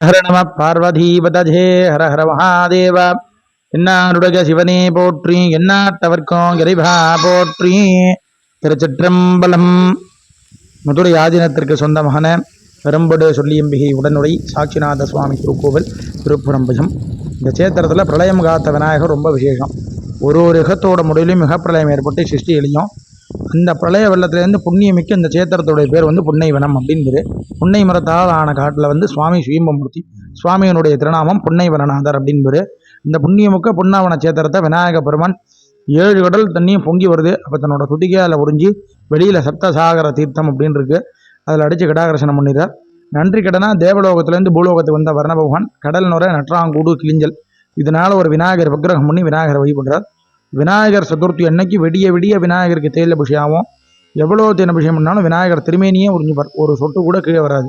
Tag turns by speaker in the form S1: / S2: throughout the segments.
S1: ஹர நம பார்வதீபதே ஹர ஹர மகாதேவ என்னாருடைய சிவனே போற்றி எண்ணாட்டவர்க்கும் இறைவா போற்றி திருச்சிற்றம்பலம் மதுரை ஆதீனத்திற்கு சொந்தமான பெரும்படு சொல்லியம்பிகை உடனுரை சாட்சிநாத சுவாமி திருக்கோவில் திருப்புரம்பயம் இந்த சேத்திரத்தில் பிரளயம் காத்த விநாயகர் ரொம்ப விசேஷம். ஒரு ஒரு யுகத்தோட முடிவிலையும் மிக பிரளயம் ஏற்பட்டு சிருஷ்டி எளியும். அந்த பிரளய வெள்ளத்திலேருந்து புண்ணியமிக்க இந்த சேத்திரத்துடைய பேர் வந்து புன்னைவனம் அப்படிங்கிறது புன்னை மரத்தால் ஆன காட்டில் வந்து சுவாமி சுயம்பமூர்த்தி சுவாமியினுடைய திருநாமம் புன்னைவனநாதர் அப்படின்பது இந்த புண்ணியமுக்க புன்னாவன சேத்திரத்தை விநாயக பெருமான் ஏழு கடல் தண்ணியும் பொங்கி வருது. அப்போ தன்னோட துதிக்கையால் உறிஞ்சி வெளியில் சப்தசாகர தீர்த்தம் அப்படின்னு இருக்குது அதில் அடித்து கடாகரசனம் பண்ணிடுறார். நன்றி கடனா தேவலோகத்திலேருந்து பூலோகத்துக்கு வந்த வர்ணபகவான் கடல் நுரை நற்றாங்கூடு கிளிஞ்சல் இதனால் ஒரு விநாயகர் விக்கிரகம் பண்ணி விநாயகரை வழிபடுறார். விநாயகர் சதுர்த்தி அன்னைக்கு விடிய விடிய விநாயகருக்கு தேயில அபிஷேகமும் எவ்வளோ தேன் அபிஷேகம் பண்ணாலும் விநாயகர் திருமேனியே உறிஞ்சுப்பார் ஒரு சொட்டு கூட கீழே வராது.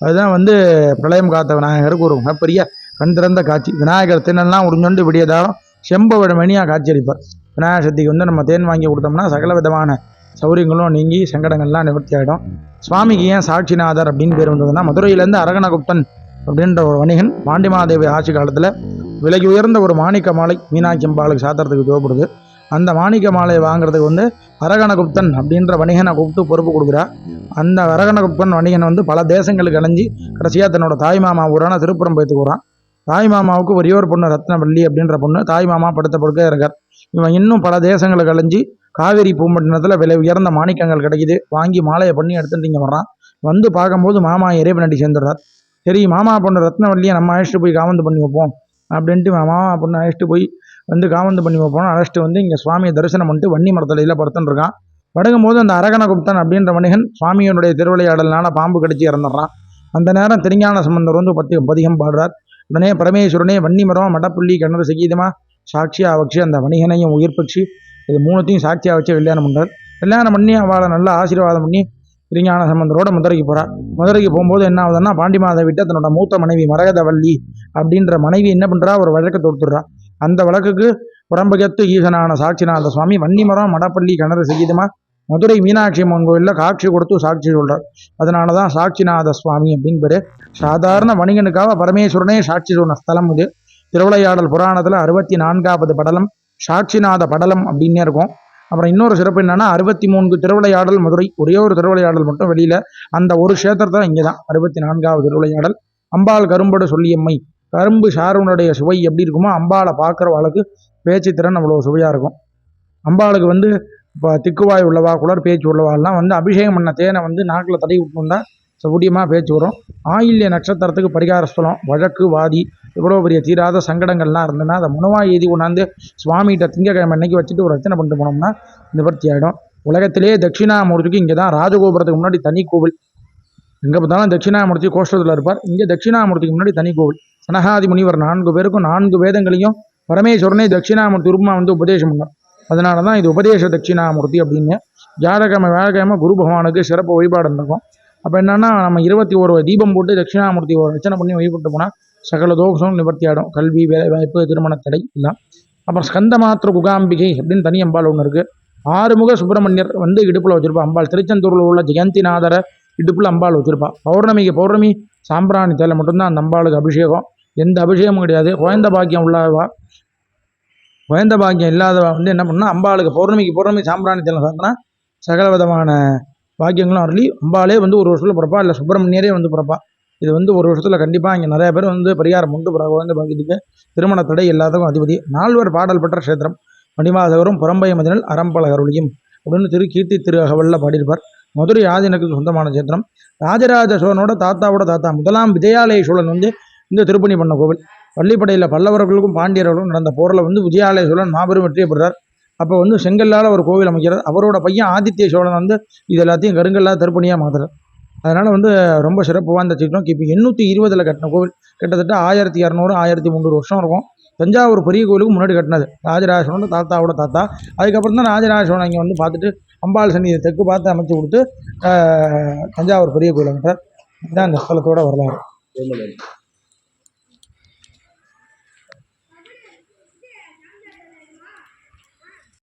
S1: அதுதான் வந்து பிரளயம் காத்த விநாயகருக்கு ஒரு மிகப்பெரிய கண் திறந்த காட்சி. விநாயகர் தின்னெல்லாம் உறிஞ்சொண்டு விடியதாலும் செம்பவிட மணியாக காட்சி அளிப்பார் விநாயகர் சக்திக்கு வந்து நம்ம தேன் வாங்கி கொடுத்தோம்னா சகல விதமான சௌரியங்களும் நீங்கி சங்கடங்கள்லாம் நிவர்த்தி ஆகிடும் சுவாமிக்கு ஏன் சாட்சிநாதர் அப்படின்னு பேர் வந்ததுன்னா மதுரையிலேருந்து அரகணகுப்தன் அப்படின்ற ஒரு வணிகன் பாண்டிமாதேவி ஆட்சி காலத்தில் விலைக்கு உயர்ந்த ஒரு மாணிக்க மாலை மீனாட்சி அம்பாளுக்கு சாத்திரத்துக்கு தேவைப்படுது. அந்த மாணிக்க மாலையை வாங்குறதுக்கு வந்து அரகணகுப்தன் அப்படின்ற வணிகனை கூப்பிட்டு பொறுப்பு கொடுக்குறா. அந்த அரகணகுப்தன் வணிகன் வந்து பல தேசங்களுக்கு அலைஞ்சி கடைசியாக தன்னோட தாய் மாமா ஊரான திருப்புறம் போய்த்துக்குறான் தாய் மாமாவுக்கு ஒரே ஒரு பொண்ணு ரத்னவள்ளி அப்படின்ற பொண்ணு. தாய் மாமா படுத்த படுக்க இருக்கார். இவன் இன்னும் பல தேசங்களுக்கு அலைஞ்சி காவேரி பூம்பட்டினத்தில் விலை உயர்ந்த மாணிக்கங்கள் கிடைக்குது. வாங்கி மாலையை பண்ணி எடுத்துட்டு இங்கே வர்றான். வந்து பார்க்கும்போது மாமா இறைவனடி சேர்ந்துடுறார். சரி மாமா பொண்ணு ரத்னவள்ளியை நம்ம அழைச்சிட்டு போய் காவந்து பண்ணி வைப்போம். அப்படின்ட்டு மாமா அப்படின்னு அழைச்சிட்டு போய் வந்து காமந்து பண்ணி போனோம் அழைச்சிட்டு வந்து இங்கே சுவாமியை தரிசனம் பண்ணிட்டு வன்னி மரத்தலையில் படுத்துன்னு படுக்கும் போது அந்த அரகணகுப்தன் அப்படின்ற மனிதன் சுவாமியினுடைய திருவிளையாடலான பாம்பு கடிச்சு இறந்துடுறான். அந்த நேரம் திருஞான சம்பந்தர் வந்து பத்தி பதிகம் பாடுறார். உடனே பரமேஸ்வரனே வன்னி மரம் மடப்புள்ளி கிணறு சகீதமா சாட்சியாக வச்சு அந்த வணிகனையும் உயிர்ப்பிச்சு இது மூணுத்தையும் சாட்சியாக வச்சு கல்யாணம் பண்ணுறார் கல்யாணம் பண்ணி அவளை நல்லா ஆசீர்வாதம் பண்ணி திருஞான சம்பந்தரோட மதுரைக்கு போகிறார் மதுரைக்கு போகும்போது என்ன ஆகுதுன்னா பாண்டிமாதை விட்டு தன்னோட மூத்த மனைவி மரகதவல்லி அப்படின்ற மனைவி என்ன பண்ணுறா ஒரு வழக்கை தொடுத்துடுறா. அந்த வழக்குக்கு புறம்பகத்து ஈசனான சாட்சிநாத சுவாமி வன்னிமரம் மடப்பள்ளி கிணறு செய்யுதுமா? மதுரை மீனாட்சி அம்மன் கோயிலில் காட்சி கொடுத்து சாட்சி சொல்கிறார் அதனால தான் சாட்சிநாத சுவாமி அப்படின்னு பேரு. சாதாரண வணிகனுக்காக பரமேஸ்வரனே சாட்சி சொன்ன ஸ்தலம் இது. திருவிளையாடல் புராணத்தில் அறுபத்தி நான்காவது படலம் சாட்சிநாத படலம் அப்படின்னே இருக்கும். அப்புறம் இன்னொரு சிறப்பு என்னன்னா அறுபத்தி மூன்று திருவிளையாடல் மதுரை ஒரே ஒரு திருவிளையாடல் மட்டும் வெளியில அந்த ஒரு க்ஷேத்திரத்தை இங்கே தான் அறுபத்தி நான்காவது திருவிளையாடல். அம்பாள் கரும்படு சொல்லியம்மை கரும்பு சாருனுடைய சுவை எப்படி இருக்குமோ அம்பாளை பார்க்குறவாளுக்கு பேச்சு திறன் அவ்வளோ சுவையாக இருக்கும். அம்பாளுக்கு வந்து இப்போ திக்குவாய் உள்ளவா குளர் பேச்சு உள்ளவாள்லாம் வந்து அபிஷேகம் பண்ண தேனை வந்து நாக்கில் தடையை விட்டு வந்தால் சௌடியமாக பேச்சு வரும். ஆயில்ய நட்சத்திரத்துக்கு பரிகார ஸ்தலம் வழக்கு வாதி இவ்வளோ பெரிய தீராத சங்கடங்கள்லாம் இருந்ததுன்னா அதை முனவாய் எழுதி கொண்டாந்து சுவாமிகிட்ட திங்கக்கிழமை அன்னைக்கு வச்சுட்டு ஒரு ரச்சனை பண்ணிட்டு போனோம்னா நிவர்த்தி ஆகிடும் உலகத்திலே தட்சிணாமூர்த்திக்கு இங்கே தான் ராஜகோபுரத்துக்கு முன்னாடி தனி கோவில். எங்கே பார்த்தாலும் தட்சிணாமூர்த்தி கோஷ்டத்தில் இருப்பார். இங்கே தட்சிணாமூர்த்திக்கு முன்னாடி தனி கோவில். சனகாதி முனிவர் நான்கு பேருக்கும் நான்கு வேதங்களையும் பரமேஸ்வரனே தட்சிணாமூர்த்தி ரூபமாக வந்து உபதேசம் பண்ணார். அதனால தான் இது உபதேச தட்சிணாமூர்த்தி அப்படின்னு வியாழக்கிழமை வியாழக்கிழமை குரு பகவானுக்கு சிறப்பு வழிபாடு நடக்கும். அப்போ என்னென்னா நம்ம இருபத்தி ஒரு தீபம் போட்டு தட்சிணாமூர்த்தி ஒரு ரச்சனை பண்ணி வழிபட்டு போனால் சகல தோஷம் நிவர்த்தியாடும் கல்வி வேலை வாய்ப்பு திருமண தடை எல்லாம். அப்புறம் ஸ்கந்த மாத்திர குகாம்பிகை அப்படின்னு தனி அம்பாள் ஒன்று இருக்குது ஆறுமுக சுப்பிரமணியர் வந்து இடுப்பில் வச்சுருப்பா அம்பாள் திருச்செந்தூரில் உள்ள ஜெயந்திநாதர இடுப்பில் அம்பாள் வச்சுருப்பா பௌர்ணமிக்கு பௌர்ணமி சாம்பிராணி தேலை மட்டும்தான் அந்த அம்பாளுக்கு அபிஷேகம். எந்த அபிஷேகமும் கிடையாது. குழந்த பாக்கியம் உள்ளவா? குழந்த பாக்கியம் இல்லாதவா வந்து என்ன பண்ணால் அம்பாளுக்கு பௌர்ணமிக்கு பௌர்ணமி சாம்பிராணி தேலை சாத்தினா சகல விதமான பாக்கியங்களும் அருளி அம்பாளே வந்து ஒரு வருஷத்தில் பிறப்பா இல்லை சுப்பிரமணியரே வந்து பிறப்பா. இது வந்து ஒரு வருஷத்தில் கண்டிப்பாக இங்கே நிறைய பேர் வந்து பரிகாரம் உண்டு. பிறகு வந்து திருமண தடை எல்லாத்துக்கும் அதிபதி. நால்வர் பாடல் பெற்ற க்ஷேத்திரம். மணிமாதவரும் புறம்பய மதினல் அறம்பலகருளியும் அப்படின்னு திரு கீர்த்தி திரு அகவலில் பாடியிருப்பார். மதுரை ஆதினுக்கு சொந்தமான க்ஷேத்திரம். ராஜராஜ சோழனோட தாத்தாவோட தாத்தா. முதலாம் விஜயாலய சோழன் வந்து இந்த திருப்பணி பண்ண கோவில். பள்ளிப்படையில் பல்லவர்களுக்கும் பாண்டியர்களுக்கும் நடந்த போரில் வந்து விஜயாலய சோழன் மாபெரும் வெற்றியை பெறார் அப்போ வந்து செங்கல்லால் ஒரு கோவில் அமைக்கிறார். அவரோட பையன் ஆதித்ய சோழன் வந்து இது எல்லாத்தையும் கருங்கல்லாக திருப்பணியாக மாற்றுறார் அதனால் வந்து ரொம்ப சிறப்பு வாய்ந்த சின்னம். கிபி எண்ணூற்றி இருபதில் கட்டின கோவில். கிட்டத்தட்ட ஆயிரத்தி இரநூறு ஆயிரத்தி முந்நூறு வருஷம் இருக்கும். தஞ்சாவூர் பெரிய கோவிலுக்கு முன்னாடி கட்டினது. ராஜராஜ தாத்தாவோட தாத்தா. அதுக்கப்புறம் தான் ராஜராஜ சோழன் இங்கே வந்து பார்த்துட்டு அம்பாள் சந்நிதியை தெற்கு பார்த்து அமைச்சு கொடுத்து தஞ்சாவூர் பெரிய கோயில் கிட்ட இதுதான் இந்த ஸ்தலத்தோட வரலாறு.